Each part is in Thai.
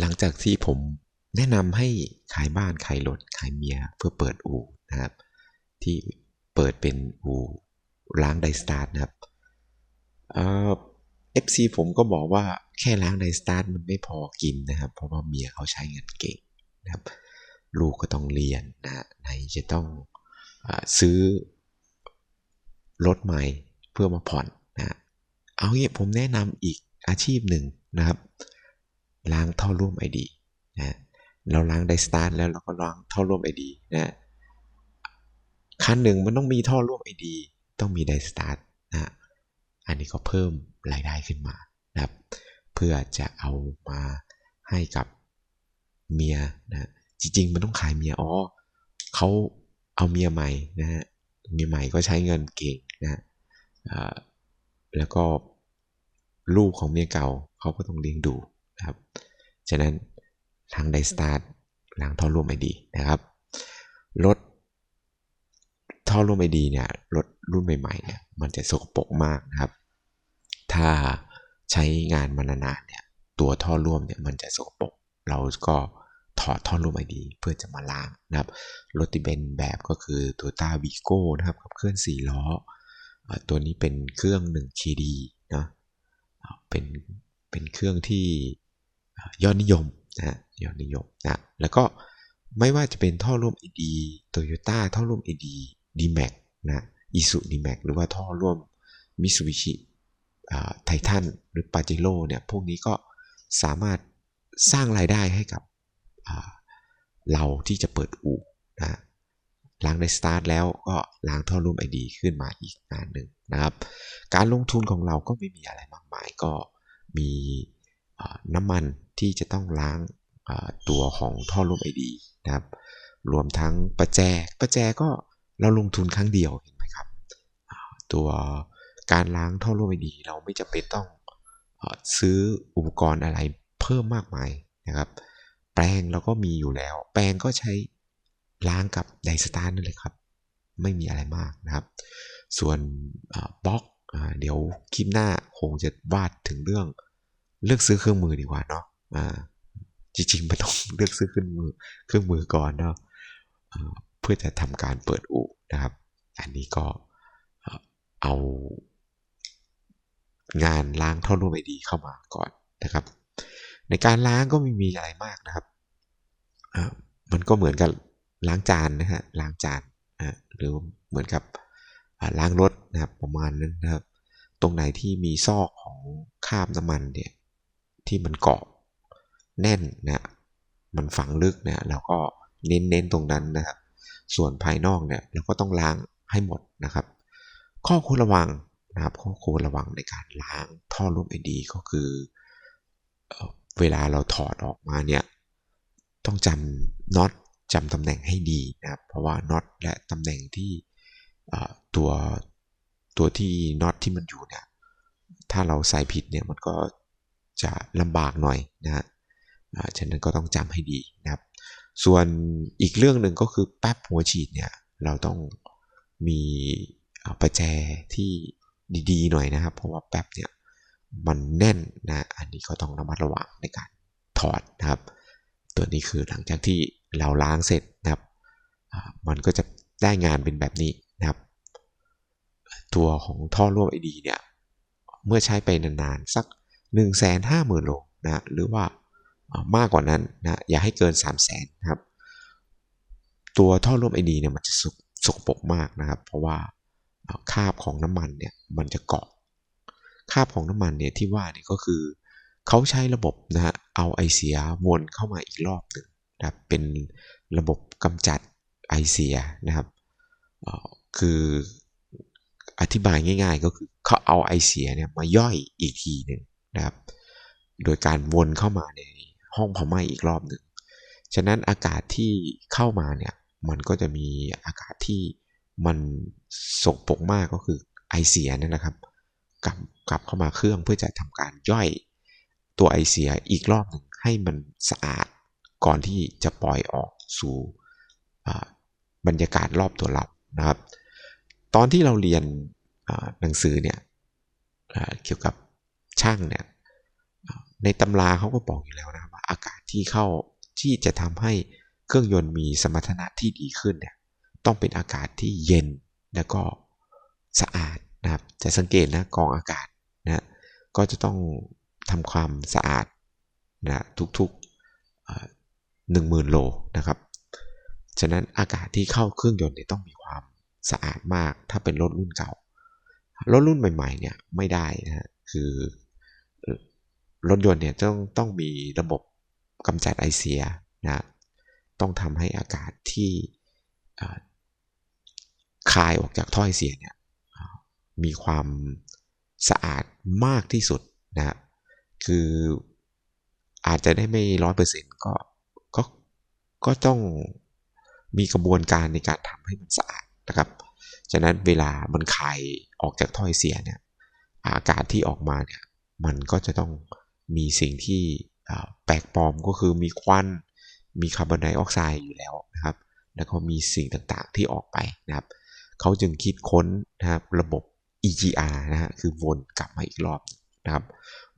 หลังจากที่ผมแนะนำให้ขายบ้านขายรถขายเมียเพื่อเปิดอู่นะครับ ที่เปิดเป็นอู่ล้างไดสตาร์ทนะครับเอ่อฟซีผมก็บอกว่าแค่ล้างไดสตาร์ทมันไม่พอกินนะครับ เพราะว่าเมียเขาใช้เงินเก่งนะครับ ลูกก็ต้องเรียนนะไหนจะต้องอซื้อรถใหม่เพื่อมาผ่อนนะเอางี้ผมแนะนำอีกอาชีพหนึ่งนะครับ ล้างท่อร่วมไอดีนะเราล้างไดสตาร์ทแล้วเราก็ล้างท่อร่วมไอดีนะคันหนึ่งมันต้องมีท่อร่วมไอดีต้องมีไดสตาร์ทนะอันนี้ก็เพิ่มรายได้ขึ้นมานะครับ เพื่อจะเอามาให้กับเมียนะจริงๆ มันต้องขายเมียอ๋อเขาเอาเมียใหม่นะฮะเมียใหม่ก็ใช้เงินเก่งนะแล้วก็ลูกของเมียเก่าเขาก็ต้องเลี้ยงดู นะครับ ฉะนั้นทางไดสตาร์ทล้างท่อร่วมไอดีนะครับ รถท่อร่วมไอดีเนี่ยรถรุ่นใหม่ๆเนี่ยมันจะสกปรกมากนะครับ ถ้าใช้งานมานานๆเนี่ยตัวท่อร่วมเนี่ยมันจะสกปรกเราก็ถอดท่อร่วมไอดีเพื่อจะมาล้างนะครับรถที่เป็นแบบก็คือ Toyota Vigo นะครับขับเคลื่อน4ล้อตัวนี้เป็นเครื่อง 1KD นะเป็นเป็นเครื่องที่ ยอดนิยมนะยอดนิยมนะแล้วก็ไม่ว่าจะเป็นท่อร่วม AD Toyota ท่อร่วม AD D-Max นะ Isuzu D-Max หรือว่าท่อร่วม Mitsubishi ไททันหรือปาเจโร่เนี่ยพวกนี้ก็สามารถสร้างรายได้ให้กับเราที่จะเปิดอู่นะล้างในสตาร์ทแล้วก็ล้างท่อร่วมไอดีขึ้นมาอีกงานหนึ่งนะครับ การลงทุนของเราก็ไม่มีอะไรมากมายก็มีน้ำมัน ที่จะต้องล้างตัวของท่อร่วมไอดีนะครับ รวมทั้งประแจประแจก็เราลงทุนครั้งเดียวเห็นไหมครับ ตัวการล้างท่อร่วมไอดีเราไม่จำเป็นต้องซื้ออุปกรณ์อะไรเพิ่มมากมายนะครับ แปรงเราก็มีอยู่แล้ว แปรงก็ใช้ล้างกับไดสตาร์นั่นเลยครับ ไม่มีอะไรมากนะครับ ส่วนบล็อกเดี๋ยวคลิปหน้าคงจะวาดถึงเรื่องเลือกซื้อเครื่องมือดีกว่าเนาะ จริงๆไม่ต้องเลือกซื้อเครื่องมือเครื่องมือก่อนเนาะเพื่อจะทำการเปิดอู่นะครับ อันนี้ก็เอางานล้างท่อร่วมไอดีเข้ามาก่อนนะครับ ในการล้างก็ไม่มีอะไรมากนะครับ มันก็เหมือนกับล้างจานนะฮะล้างจานหรือเหมือนกับล้างรถนะครับประมาณนั้นนะครับ ตรงไหนที่มีซอกของคราบน้ำมันเนี่ยที่มันเกาะ แน่นนะมันฝังลึกนี่ยเราก็เน้นๆตรงนั้นนะครับ ส่วนภายนอกเนี่ยเราก็ต้องล้างให้หมดนะครับ ข้อควรระวังนะครับ ข้อควรระวังในการล้างท่อร่วมไอดีก็คือเวลาเราถอดออกมาเนี่ยต้องจำน็อตจำตำแหน่งให้ดีนะครับ เพราะว่าน็อตและตำแหน่งที่ตัวตัวที่น็อตที่มันอยู่เนี่ยถ้าเราใส่ผิดเนี่ยมันก็จะลำบากหน่อยนะฮะ ฉะนั้นก็ต้องจำให้ดีนะครับ ส่วนอีกเรื่องหนึ่งก็คือแป๊บหัวฉีดเนี่ยเราต้องมีประแจที่ดีๆหน่อยนะครับ เพราะว่าแป๊บเนี่ยมันแน่นนะอันนี้ก็ต้องระมัดระวังในการถอดนะครับ ตัวนี้คือหลังจากที่เราล้างเสร็จนะครับมันก็จะได้งานเป็นแบบนี้นะครับ ตัวของท่อร่วมไอดีเนี่ยเมื่อใช้ไปนานๆ สัก 1 5 0 0 0 0โลนะหรือว่า มากกว่านั้นนะอย่าให้เกิน 3 0 0 0 0 0นะครับ ตัวท่อร่วมไอดีเนี่ยมันจะสสกปรกมากนะครับ เพราะว่าคาบของน้ำมันเนี่ยมันจะเกาะคาบของน้ำมันเนี่ยที่ว่านี่ก็คือเขาใช้ระบบนะฮะเอาไอเสียวนเข้ามาอีกรอบหนึ่งนะครับเป็นระบบกำจัดไอเสียนะครับคืออธิบายง่าย ๆ ก็คือเขาเอาไอเสียเนี่ยมาย่อยอีกทีหนึ่งนะครับ โดยการวนเข้ามาใน ห้องเผาไหม้อีกรอบหนึ่ง ฉะนั้นอากาศที่เข้ามาเนี่ยมันก็จะมีอากาศที่มันสกปรกมากก็คือไอเสียนั่นแหละครับกลับกลับเข้ามาเครื่องเพื่อจะทำการย่อยตัวไอเสียอีกรอบหนึ่งให้มันสะอาดก่อนที่จะปล่อยออกสู่บรรยากาศรอบตัวเรานะครับ ตอนที่เราเรียนหนังสือเนี่ยเกี่ยวกับช่างเนี่ย ในตำราเขาก็บอกอยู่แล้วนะว่าอากาศที่เข้าที่จะทำให้เครื่องยนต์มีสมรรถนะที่ดีขึ้นเนี่ยต้องเป็นอากาศที่เย็นแล้วก็สะอาดนะครับจะสังเกตนะกองอากาศนะก็จะต้องทำความสะอาดนะทุกๆหนึ่งหมื่นโลนะครับฉะนั้นอากาศที่เข้าเครื่องยนต์เนี่ยต้องมีความสะอาดมากถ้าเป็นรถรุ่นเก่ารถรุ่นใหม่ๆเนี่ยไม่ได้นะคือ รถยนต์เนี่ยต้องต้องมีระบบกำจัดไอเสียนะต้องทำให้อากาศที่คายออกจากถ้อยเสียเนี่ยมีความสะอาดมากที่สุดนะคืออาจจะได้ไม่ร้อยเปอร์เซ็นต์ก็ก็ก็ต้องมีกระบวนการในการทำให้มันสะอาดนะครับ ฉะนั้นเวลามันคายออกจากถ้อยเสียเนี่ยอากาศที่ออกมาเนี่ยมันก็จะต้อง มีสิ่งที่แปลกปลอมก็คือมีควัน มีคาร์บอนไดออกไซด์อยู่แล้วนะครับ แล้วก็มีสิ่งต่างๆที่ออกไปนะครับ เขาจึงคิดค้นนะครับระบบ EGR นะฮะคือวนกลับมาอีกรอบนะครับ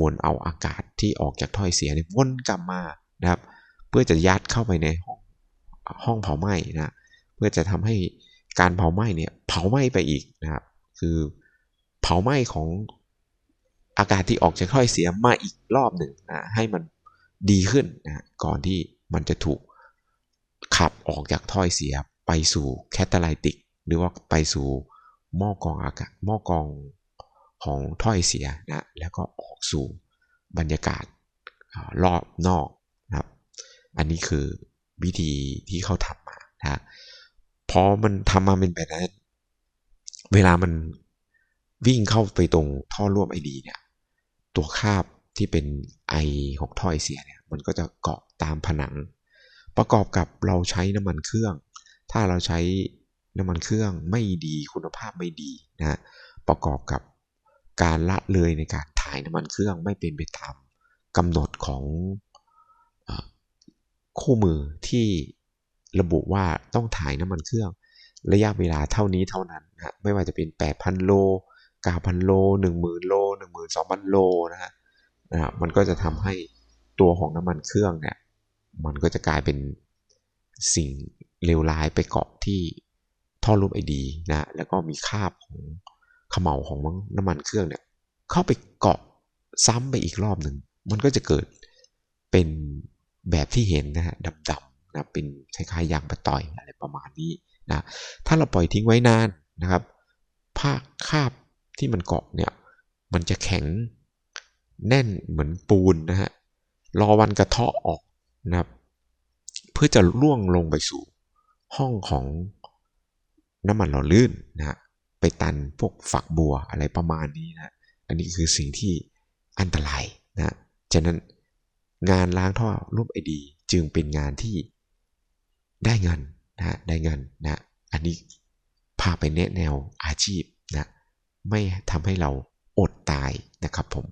วนเอาอากาศที่ออกจากถ้อยเสียเนี่ยวนกลับมานะครับ เพื่อจะยัดเข้าไปในห้องห้องเผาไหม้นะเพื่อจะทำให้การเผาไหม้เนี่ยเผาไหม้ไปอีกนะครับ คือเผาไหม้ของ อากาศที่ออกจากถ้อยเสียมาอีกรอบหนึ่งนะให้มันดีขึ้นนะก่อนที่มันจะถูกขับออกจากถ้อยเสียไปสู่แคตาไลติก หรือว่าไปสู่หม้อกรองอากาศหม้อกรองของถ้อยเสียนะแล้วก็ออกสู่บรรยากาศรอบนอกนะครับ อันนี้คือวิธีที่เขาทำมานะพอมันทำมาเป็นแบบนั้น เวลามันวิ่งเข้าไปตรงท่อร่วมไอดีเนี่ย ตัวคาบที่เป็นไอของถ้อยเสียเนี่ยมันก็จะเกาะตามผนัง ประกอบกับเราใช้น้ำมันเครื่อง ถ้าเราใช้น้ำมันเครื่องไม่ดีคุณภาพไม่ดีนะประกอบกับการละเลยในการถ่ายน้ำมันเครื่องไม่เป็นไปตามกำหนดของคู่มือที่ระบุว่าต้องถ่ายน้ำมันเครื่อง ระยะเวลาเท่านี้เท่านั้นนะไม่ว่าจะเป็น 8,000 โล 9,000 โล 10,000 โล 12,000 โลนะฮะนะมันก็จะทำให้ตัวของน้ำมันเครื่องเนี่ยมันก็จะกลายเป็นสิ่งเลวร้ายไปเกาะที่ท่อรูปไอดีนะแล้วก็มีคราบของขมเหลาของน้ำมันเครื่องเนี่ยเข้าไปเกาะซ้ำไปอีกรอบหนึ่งมันก็จะเกิดเป็นแบบที่เห็นนะฮะดำๆนะเป็นคล้ายๆยางปะต่อยอะไรประมาณนี้นะถ้าเราปล่อยทิ้งไว้นานนะครับผ้าคาบ ที่มันเกาะเนี่ยมันจะแข็งแน่นเหมือนปูนนะฮะรอวันกระเทาะออกนะครับ เพื่อจะล่วงลงไปสู่ห้องของน้ำมันหล่อลื่นนะฮะไปตันพวกฝักบัวอะไรประมาณนี้นะอันนี้คือสิ่งที่อันตรายนะฉะนั้นงานล้างท่อรูปไอดี จึงเป็นงานที่ได้เงินนะได้เงินนะอันนี้พาไปแนะแนวอาชีพ ไม่ทำให้เราอดตายนะครับผม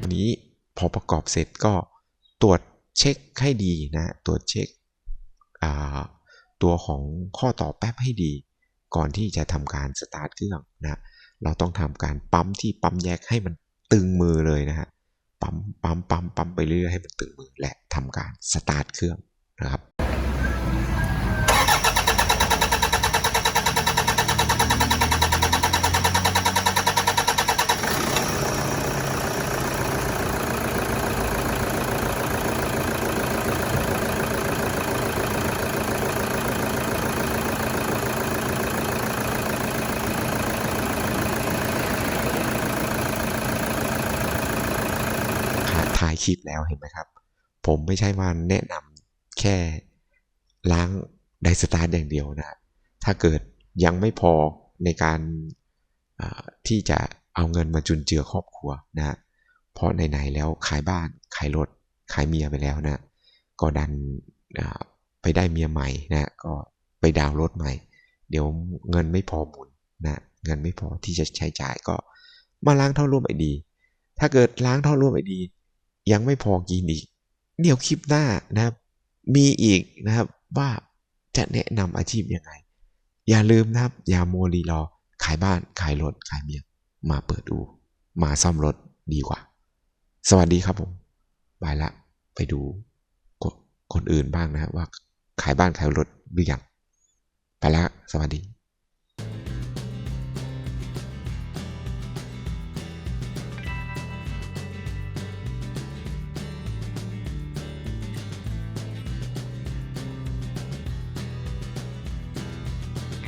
วันนี้พอประกอบเสร็จก็ตรวจเช็คให้ดีนะ ตรวจเช็คตัวของข้อต่อแป๊บให้ดี ก่อนที่จะทำการสตาร์ทเครื่องนะเราต้องทำการปั๊มที่ปั๊มแยกให้มันตึงมือเลยนะฮะปั๊มปั๊มปั๊มปั๊มไปเรื่อยให้มันตึงมือและทำการสตาร์ทเครื่องนะครับ ถ่ายคลิปแล้วเห็นไหมครับ ผมไม่ใช่มาแนะนำแค่ ล้างไดสตาร์อย่างเดียวนะ ถ้าเกิดยังไม่พอในการที่จะเอาเงินมาจุนเจือครอบครัวนะ เพราะไหนๆแล้วขายบ้านขายรถขายเมียไปแล้วนะ ก็ดันไปได้เมียใหม่นะ ก็ไปดาวรถใหม่ เดี๋ยวเงินไม่พอหมุนนะเงินไม่พอที่จะใช้จ่ายก็มาล้างท่อร่วมไอดี ถ้าเกิดล้างท่อร่วมไอดี ยังไม่พอกินอีก เดี๋ยวคลิปหน้านะครับ มีอีกนะครับ ว่าจะแนะนำอาชีพยังไง อย่าลืมนะครับ อย่าโมลีรอ ขายบ้าน ขายรถ ขายเมีย มาเปิดอู่มาซ่อมรถดีกว่า สวัสดีครับผมบายละ ไปดูคนอื่นบ้างนะว่าขายบ้านขายรถหรือยัง ไปละ สวัสดี